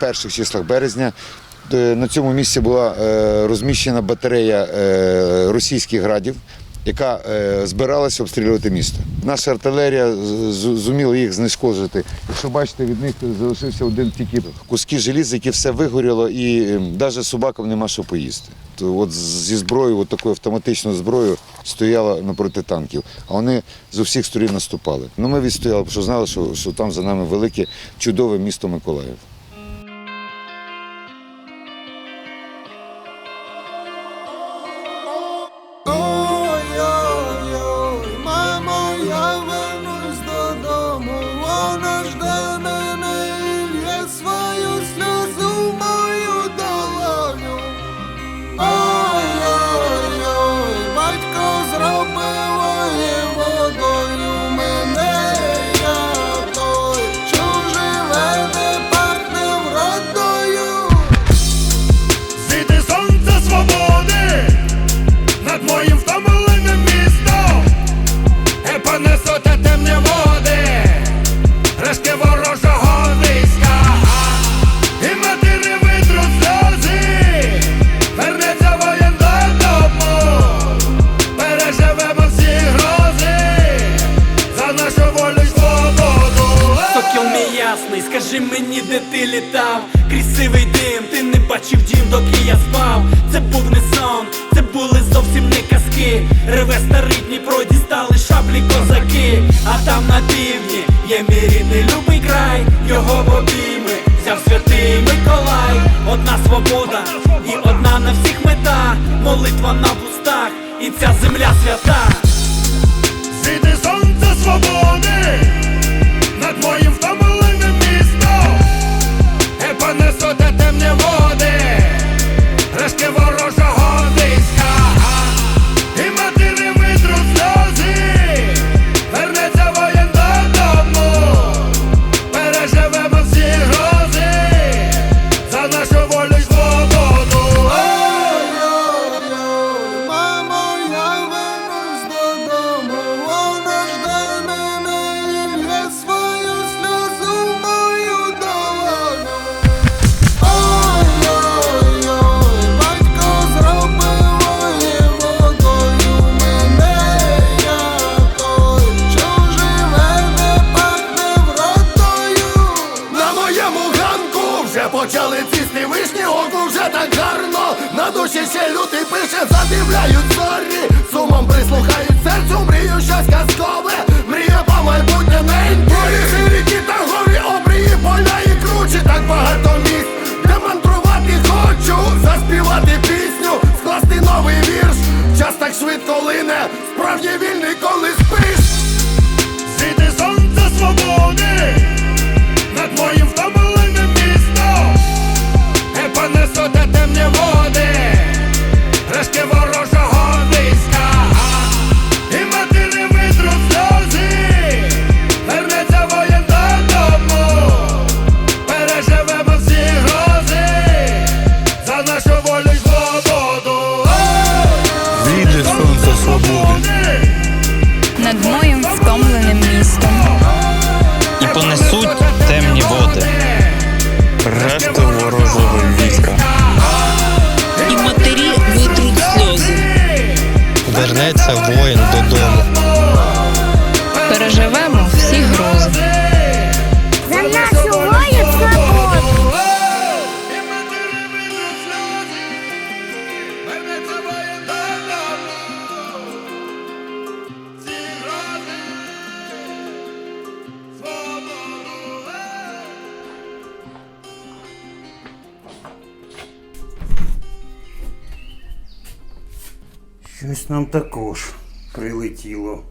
перших числах березня е, на цьому місці була е, розміщена батарея е, російських градів, яка збиралася обстрілювати місто. Наша артилерія зуміла їх знешкоджити. Якщо бачите, від них залишився один тільки куски желіза, які все вигоріло, і навіть собакам нема що поїсти. То от зі зброєю, от такою автоматичною зброєю, стояла напроти танків, а вони з усіх сторін наступали. Ну ми відстояли, що знали, що, що там за нами велике чудове місто Миколаїв. Сокіл мій ясний, скажи мені, де ти літав? Крізь дим, ти не бачив дім, доки я спав. Це був не сон, це були зовсім не казки. Реве старий Дніпро, дістали шаблі козаки. А там на півдні є мій рідний любий край. Його в обійми взяв святий Миколай. Одна свобода і одна на всіх мета. Молитва на вустах, і ця земля свята. Світи сонце свободи вже почали цісти вишні, оку вже так гарно. На душі ще лютий пише, задивляють зорі, додому. Переживемо всі грози. За нашу волю свободу. Щось нам також прилетіло.